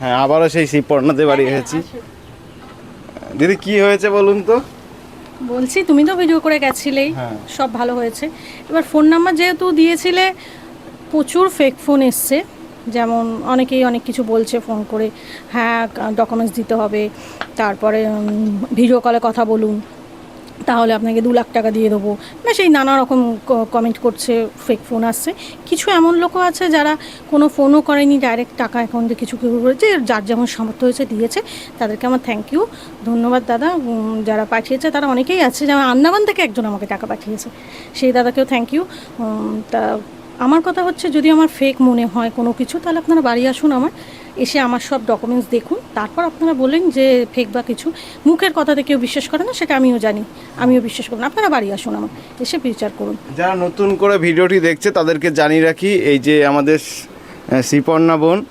হ্যাঁ আবারও সেই শিবপর্ণাতে বাড়ি এসেছি দিদি কি হয়েছে বলুন তো? বলছি তুমি তো ভিডিও করে গেছিলেই হ্যাঁ। সব ভালো হয়েছে। এবার ফোন নাম্বার যেহেতু দিয়েছিলে প্রচুর ফেক ফোন এসছে। যেমন অনেকেই অনেক কিছু বলছে ফোন করে। হ্যাঁ ডকুমেন্টস দিতে হবে তারপরে ভিডিও কলে কথা বলুন। তাহলে আপনাকে দু লাখ টাকা দিয়ে দেবো। না, সেই নানা রকম কমেন্ট করছে ফেক ফোন আসছে। কিছু এমন লোকও আছে যারা কোনো ফোনও করেনি ডাইরেক্ট টাকা অ্যাকাউন্টে কিছু কিছু করেছে, যার যেমন সামর্থ্য হয়েছে দিয়েছে। তাদেরকে আমার থ্যাংক ইউ ধন্যবাদ, দাদা। যারা পাঠিয়েছে, তারা অনেকেই আছে যেমন আন্দামান থেকে একজন আমাকে টাকা পাঠিয়েছে। সেই দাদাকেও থ্যাংক ইউ তা, আমার কথা হচ্ছে, যদি আমার ফেক মনে হয় কোনো কিছু, তাহলে আপনারা বাড়ি আসুন আমার। এসে আমার সব ডকুমেন্টস দেখুন। তারপর আপনারা বলেন যে ফেক বা কিছু। মুখের কথাতে কেউ বিশ্বাস করে না সেটা আমিও জানি। আমিও বিশ্বাস করুন আপনারা বাড়ি আসুন আমার। এসে বিচার করুন। যারা নতুন করে ভিডিওটি দেখছে তাদেরকে জানিয়ে রাখি এই যে আমাদের শ্রীপর্ণা বোন।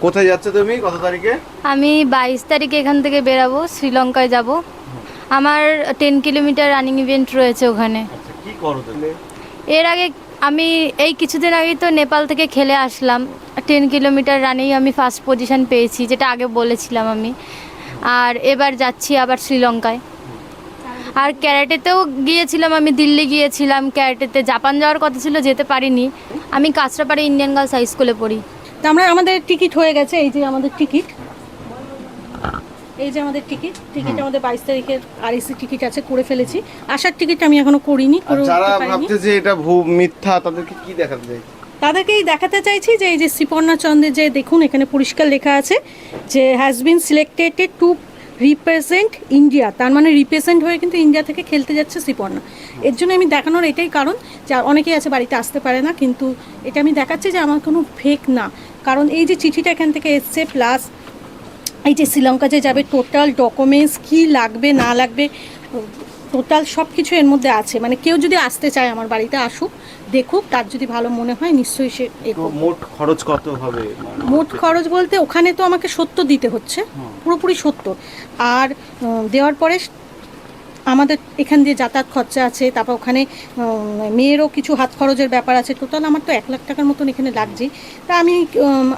কোথায় যাচ্ছে তুমি? কত তারিখে? আমি বাইশ তারিখে এখান থেকে বেরাবো শ্রীলঙ্কায় যাব। আমার টেন কিলোমিটার রানিং ইভেন্ট রয়েছে ওখানে। আচ্ছা কি করো এর আগে আমি এই কিছুদিন আগেই তো নেপাল থেকে খেলে আসলাম। টেন কিলোমিটার রানেই আমি ফার্স্ট পজিশন পেয়েছি, যেটা আগে বলেছিলাম আমি। আর এবার যাচ্ছি আবার শ্রীলঙ্কায়। আর ক্যারাটেতেও গিয়েছিলাম, আমি দিল্লি গিয়েছিলাম। ক্যারাটেতে জাপান যাওয়ার কথা ছিল, যেতে পারিনি। আমি কাঁচরাপাড়ে ইন্ডিয়ান গার্লস হাই স্কুলে পড়ি। তা আমরা, আমাদের টিকিট হয়ে গেছে, এই যে আমাদের টিকিট এই যে আমাদের টিকিট টিকিট আমাদের বাইশ তারিখের আরএসি টিকিট আছে করে ফেলেছি। আসার টিকিট আমি এখনও করিনি যারা ভাবছে যে এটা মিথ্যা তাদেরকে কি দেখাতে চাই? তাদেরকেই দেখাতে চাইছি যে এই যে শ্রীপর্ণা চন্দ্রের যে দেখুন এখানে পরিষ্কার লেখা আছে যে has been selected to represent India তার মানে রিপ্রেজেন্ট হয়ে কিন্তু ইন্ডিয়া থেকে খেলতে যাচ্ছে শ্রীপর্ণা। এর জন্য আমি দেখানোর এটাই কারণ যে অনেকেই আছে বাড়িতে আসতে পারে না কিন্তু এটা আমি দেখাচ্ছি যে আমার কোনো ফেক না। কারণ এই যে চিঠিটা এখান থেকে এসছে প্লাস এই যে শ্রীলঙ্কা যে যাবে টোটাল ডকুমেন্টস কী লাগবে না লাগবে টোটাল সব কিছু এর মধ্যে আছে। মানে কেউ যদি আসতে চায় আমার বাড়িতে আসুক দেখুক তার যদি ভালো মনে হয় নিশ্চয়ই সে মোট খরচ কত হবে? মোট খরচ বলতে ওখানে তো আমাকে সত্য দিতে হচ্ছে পুরোপুরি সত্য আর দেওয়ার পরে আমাদের এখান দিয়ে যাতায়াত খরচা আছে তারপর ওখানে মেয়েরও কিছু হাত খরচের ব্যাপার আছে টোটাল আমার তো এক লাখ টাকার মতন এখানে লাগছে। তা আমি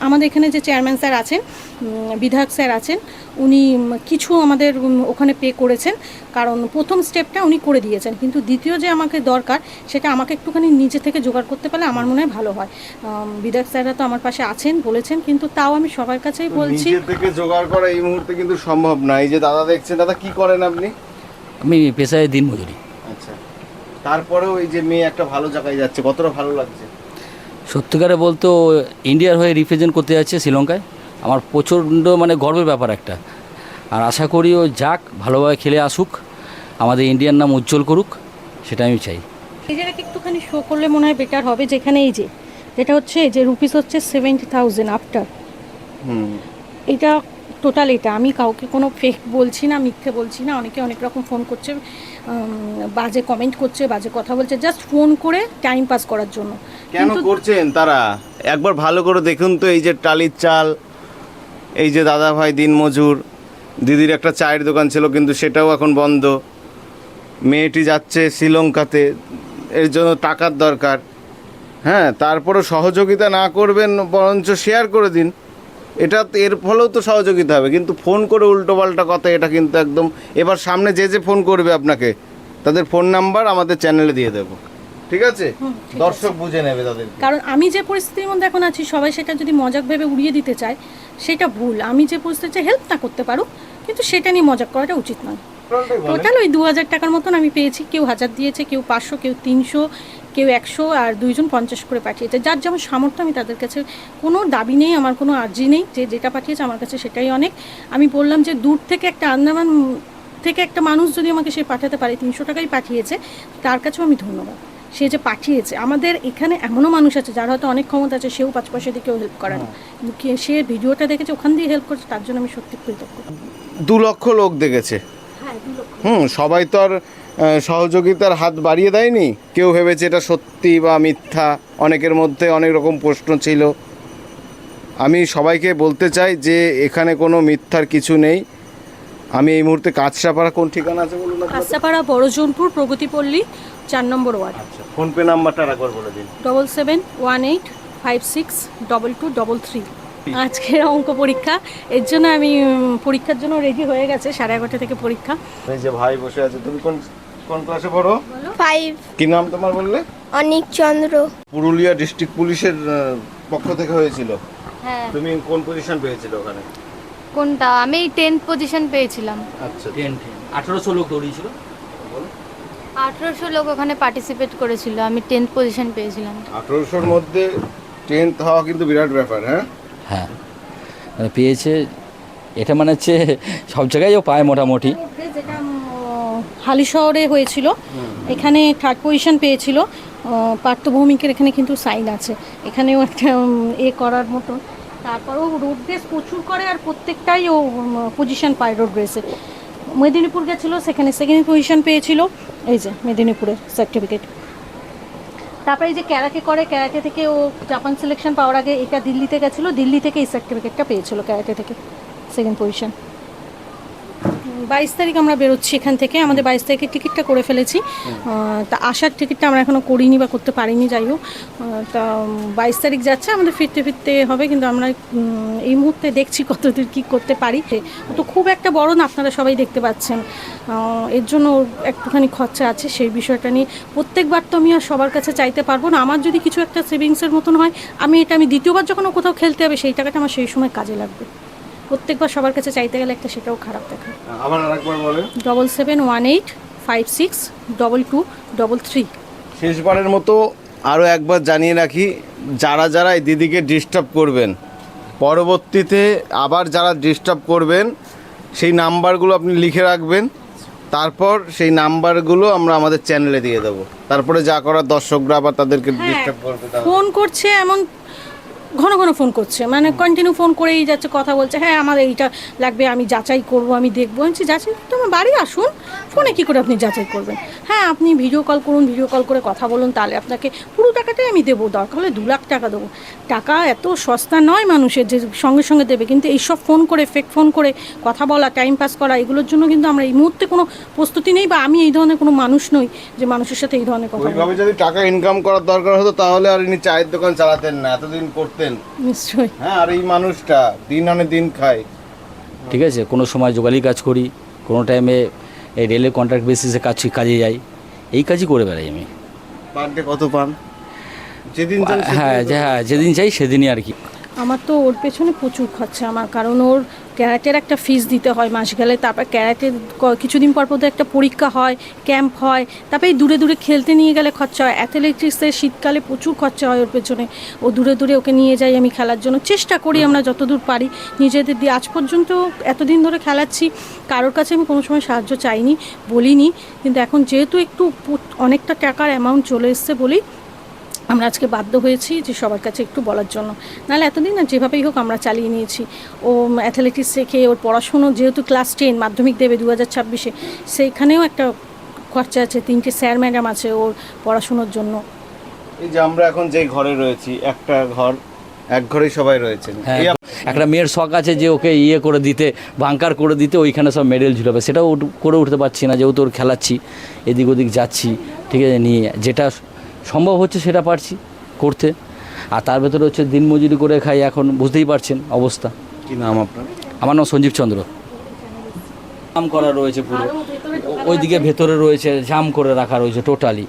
আমাদের এখানে যে চেয়ারম্যান স্যার আছেন বিধায়ক স্যার আছেন উনি কিছু আমাদের ওখানে পে করেছেন কারণ প্রথম স্টেপটা উনি করে দিয়েছেন। কিন্তু দ্বিতীয় যে আমাকে দরকার সেটা আমাকে একটুখানি নিজে থেকে জোগাড় করতে পারলে আমার মনে হয় ভালো হয়। বিধায়ক স্যাররা তো আমার পাশে আছেন বলেছেন কিন্তু তাও আমি সবার কাছেই বলছি নিজে থেকে জোগাড় করা এই মুহূর্তে কিন্তু সম্ভব না। এই যে দাদা দেখছেন দাদা কি করেন আপনি? আমি পেশায় দিন মজুরি। আচ্ছা। তারপরেও এই যে মেয়ে একটা ভালো জায়গায় যাচ্ছে কতটা ভালো লাগছে? সত্যিকারে বলতো ইন্ডিয়ার হয়ে রিপ্রেজেন্ট করতে যাচ্ছে শ্রীলঙ্কায়। আমার প্রচণ্ড মানে গর্বের ব্যাপার একটা। আর আশা করি ও যাক ভালোভাবে খেলে আসুক আমাদের ইন্ডিয়ার নাম উজ্জ্বল করুক সেটা আমি চাই। নিজেরাকে একটুখানি শো করলে মনে হয় বেটার হবে। যেখানে এই যে যেটা হচ্ছে যে রুপিস হচ্ছে সেভেন্টি থাউজেন্ড আফটার হুম। এটা টোটাল এটা। আমি কাউকে কোনো ফেক বলছি না মিথ্যে বলছি না। অনেকে অনেক রকম ফোন করছে বাজে কমেন্ট করছে বাজে কথা বলছে। জাস্ট ফোন করে টাইম পাস করার জন্য। কেন করছেন তারা? একবার ভালো করে দেখুন তো এই যে টালির চাল এই যে দাদা ভাই দিনমজুর দিদির একটা চায়ের দোকান ছিল কিন্তু সেটাও এখন বন্ধ। মেয়েটি যাচ্ছে শ্রীলঙ্কাতে এর জন্য টাকার দরকার। হ্যাঁ তারপরে সহযোগিতা না করবেন বরঞ্চ শেয়ার করে দিন। এটা এর ফলেও তো সহযোগিতা হবে কিন্তু ফোন করে উল্টোপাল্টা কথা এটা কিন্তু একদম এবার সামনে যে যে ফোন করবে আপনাকে তাদের ফোন নাম্বার আমাদের চ্যানেলে দিয়ে দেবো। ঠিক আছে? দর্শক বুঝে নেবে তাদের। কারণ আমি যে পরিস্থিতির মধ্যে এখন আছি সবাই সেটা যদি মজাক ভেবে উড়িয়ে দিতে চায় সেটা ভুল। আমি যে পরিস্থিতি হেল্প না করতে পারো কিন্তু সেটা নিয়ে মজাক করাটা উচিত নয়। টোটাল ওই দু হাজার টাকার মতন আমি পেয়েছি। কেউ হাজার দিয়েছে কেউ পাঁচশো কেউ তিনশো কেউ একশো আর দুইজন পঞ্চাশ করে পাঠিয়েছে। যার যেমন সামর্থ্য আমি তাদের কাছে কোনো দাবি নেই আমার কোনো আর্জি নেই। যে যেটা পাঠিয়েছে আমার কাছে সেটাই অনেক। আমি বললাম যে দূর থেকে একটা আন্দামান থেকে একটা মানুষ যদি আমাকে সে পাঠাতে পারে তিনশো টাকাই পাঠিয়েছে তার কাছেও আমি ধন্যবাদ। সে যে পাঠিয়েছে আমাদের এখানে এমনও মানুষ আছে যার হয়তো অনেক ক্ষমতা আছে সেও পাঁচ পয়সা দিয়ে কেউ হেল্প করে না। কে- সে ভিডিওটা দেখেছে ওখান দিয়ে হেল্প করছে তার জন্য আমি সত্যি কৃতজ্ঞ। দু লক্ষ লোক দেখেছে। হ্যাঁ হুম সবাই তো আর সহযোগিতার হাত বাড়িয়ে দেয়নি? কেউ ভেবেছে এটা সত্যি বা মিথ্যা? অনেকের মধ্যে অনেক রকম প্রশ্ন ছিল। আমি সবাইকে বলতে চাই যে এখানে কোনো মিথ্যার কিছু নেই। আমি এই মুহূর্তে কাঁচরাপাড়া কোন ঠিকানা আছে বলুন? কাস্তাপাড়া বড়জনপুর প্রগতিপল্লী চার নম্বর ওয়ার্ড। আচ্ছা ফোনপে নাম্বারটা একবার বলে দিন। Double seven one eight five six double two double three. আজকের অঙ্ক পরীক্ষা এর জন্য আমি পরীক্ষার জন্য রেডি হয়ে গেছে সাড়ে এগারোটা থেকে পরীক্ষা। এই যে ভাই বসে আছে তুমি কোন কোন ক্লাসে পড়ো? ফাইভ কি নাম তোমার বললে? অনিক চন্দ্র। পুরুলিয়া ডিস্ট্রিক্ট পুলিশের পক্ষ থেকে হয়েছিল। হ্যাঁ। তুমি কোন পজিশন পেয়েছিল ওখানে? কোনটা? আমি টেন্থ পজিশন পেয়েছিলাম। আচ্ছা। টেন আঠেরোশো লোক দৌড়িয়েছিল? আঠেরোশো লোক ওখানে পার্টিসিপেট করেছিল। আমি টেন্থ পজিশন পেয়েছিলাম। আঠারোশোর মধ্যে টেন্থ হওয়া কিন্তু বিরাট ব্যাপার হ্যাঁ? হ্যাঁ। মানে পেয়েছে এটা মানে হচ্ছে সব জায়গায় ও পায় মোটামুটি। হালি শহরে হয়েছিল। এখানে থার্ড পজিশন পেয়েছিল। পার্থ ভৌমিকের এখানে কিন্তু সাইন আছে। এখানেও একটা এ করার মতো তারপরও রোড রেস প্রচুর করে আর প্রত্যেকটাই ও পজিশন পায় রোড রেসে মেদিনীপুর গেছিল, সেখানে সেকেন্ড পজিশন পেয়েছিল। এই যে, মেদিনীপুরের সার্টিফিকেট তারপরে এই যে ক্যারাটে করে, ক্যারাটে থেকে ও জাপান সিলেকশন পাওয়ার আগে এটা দিল্লিতে গেছিল। দিল্লি থেকে এই সার্টিফিকেটটা পেয়েছিল ক্যারাটে থেকে সেকেন্ড পজিশন বাইশ তারিখ আমরা বেরোচ্ছি এখান থেকে। আমাদের বাইশ তারিখে টিকিটটা করে ফেলেছি। তা আসার টিকিটটা আমরা এখনও করিনি বা করতে পারিনি যাই হোক। তা বাইশ তারিখ যাচ্ছে আমাদের ফিরতে ফিরতে হবে কিন্তু আমরা এই মুহূর্তে দেখছি কতদূর কী করতে পারি। তো খুব একটা বড় না আপনারা সবাই দেখতে পাচ্ছেন। এর জন্য একটুখানি খরচা আছে সেই বিষয়টা নিয়ে। প্রত্যেকবার তো আমি আর সবার কাছে চাইতে পারব না। আমার যদি কিছু একটা সেভিংসের মতন হয় আমি এটা আমি দ্বিতীয়বার যখন কোথাও খেলতে হবে সেই টাকাটা আমার সেই সময় কাজে লাগবে। প্রত্যেকবার সবার কাছে চাইতে গেলে একটা সেটাও খারাপ দেখা। আবার আরেকবার বলেন। Double seven one eight five six double two double three শেষবারের মতো আরও একবার জানিয়ে রাখি যারা যারা এই দিদিকে ডিস্টার্ব করবেন পরবর্তীতে আবার যারা ডিস্টার্ব করবেন সেই নাম্বারগুলো আপনি লিখে রাখবেন তারপর সেই নাম্বারগুলো আমরা আমাদের চ্যানেলে দিয়ে দেবো। তারপরে যা করার দর্শকরা আবার তাদেরকে ডিস্টার্ব করবে তারা। ফোন করছে এমন ঘন ঘন ফোন করছে। মানে কন্টিনিউ ফোন করেই যাচ্ছে কথা বলছে হ্যাঁ আমার এইটা লাগবে আমি যাচাই করব আমি দেখব। আমি বলছি, যাচাই তো আমার বাড়ি আসুন ফোনে কী করে আপনি যাচাই করবেন? হ্যাঁ আপনি ভিডিও কল করুন ভিডিও কল করে কথা বলুন তাহলে আপনাকে পুরো টাকাটাই আমি দেবো দরকার হলে দু লাখ টাকা দেবো। টাকা এত সস্তা নয় মানুষের যে সঙ্গে সঙ্গে দেবে কিন্তু এইসব ফোন করে ফেক ফোন করে কথা বলা টাইম পাস করা এগুলোর জন্য কিন্তু আমরা এই মুহূর্তে কোনো প্রস্তুতি নেই বা আমি এই ধরনের কোনো মানুষ নই যে মানুষের সাথে এই ধরনের কথা বলব যদি টাকা ইনকাম করার দরকার হতো তাহলে আর ইনি চায়ের দোকান চালাতেন না এতদিন করতেন নিশ্চয়ই। হ্যাঁ আর এই মানুষটা দিন আনে দিন খায়। ঠিক আছে কোনো সময় যোগালি কাজ করি কোনো টাইমে এই রেলের কন্ট্রাক্ট বেসিসে কাজ কাজে যাই। এই কাজই করে বেড়াই আমি। পার ডে কত পান? যেদিন হ্যাঁ যে হ্যাঁ যেদিন চাই সেদিনই আর কি। আমার তো ওর পেছনে প্রচুর খরচা আমার কারণ ওর ক্যারাটের একটা ফিস দিতে হয় মাস গেলে তারপর ক্যারাটের ক- কিছুদিন পর পর তো একটা পরীক্ষা হয় ক্যাম্প হয় তারপরে দূরে দূরে খেলতে নিয়ে গেলে খরচা হয়। অ্যাথলেটিক্সের শীতকালে প্রচুর খরচা হয় ওর পেছনে। ও দূরে দূরে ওকে নিয়ে যাই আমি খেলার জন্য। চেষ্টা করি আমরা যতদূর পারি নিজেদের দিয়ে। আজ পর্যন্ত এতদিন ধরে খেলাচ্ছি কারোর কাছে আমি কোনো সময় সাহায্য চাইনি বলিনি। কিন্তু এখন যেহেতু একটু অনেকটা টাকার অ্যামাউন্ট চলে এসছে বলেই আমরা আজকে বাধ্য হয়েছি যে সবার কাছে একটু বলার জন্য। নাহলে এতদিন না যেভাবেই হোক আমরা চালিয়ে নিয়েছি। ও অ্যাথলেটিক্স শেখে ওর পড়াশুনো যেহেতু ক্লাস টেন মাধ্যমিক দেবে দু হাজার ছাব্বিশে সেইখানেও একটা খরচা আছে তিনটে স্যার ম্যাডাম আছে ওর পড়াশুনোর জন্য। এই যে আমরা এখন যে ঘরে রয়েছি একটা ঘর এক ঘরেই সবাই রয়েছেন। হ্যাঁ একটা মেয়ের শখ আছে যে ওকে ইয়ে করে দিতে বাঙ্কার করে দিতে ওইখানে সব মেডেল ঝুলাবে। সেটাও করে উঠতে পারছি না যেহেতু ওর খেলাচ্ছি এদিক ওদিক যাচ্ছি ঠিক আছে নিয়ে যেটা সম্ভব হচ্ছে সেটা পারছি করতে। আর তার ভেতরে হচ্ছে দিনমজুরি করে খাই এখন বুঝতেই পারছেন অবস্থা। কি নাম আপনার? আমার নাম সঞ্জীব চন্দ্র। জাম করা রয়েছে পুরো। ওইদিকে ভেতরে রয়েছে জাম করে রাখা রয়েছে টোটালি